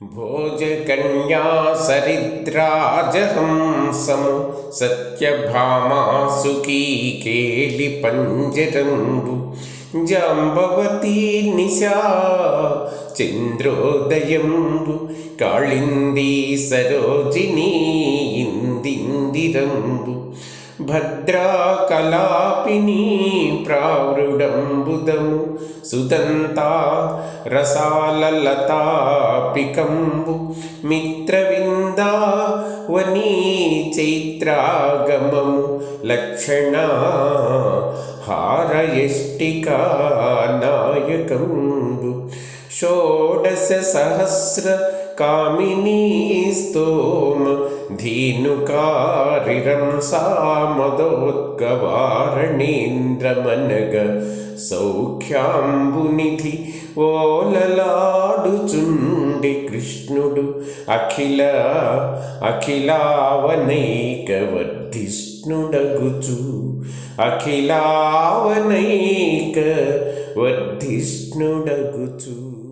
భోజకన్యా సరిద్రాజహంసము సత్యభామా పంజరంబు జాంబవతీ నిశా చంద్రోదయంబు కాళిందీ సరోజినీ ఇందిందిరంబు भद्राकलापिनी प्रावृढम्बुदं सुदन्ता रसाललतापिकम्बु मित्रविन्दा वनी वनीचैत्रागमं लक्षणा हारयष्टिका नायकम्बु षोडशसहस्रकामिनी स्तोम సహస్ర కామినీ సౌఖ్యాంబునిధి ఓలలాడుచుండి కృష్ణుడు అఖిల అఖిలావనైక వర్ధిష్ణుడగుచు అఖిలావనైక వర్ధిష్ణుడగుచు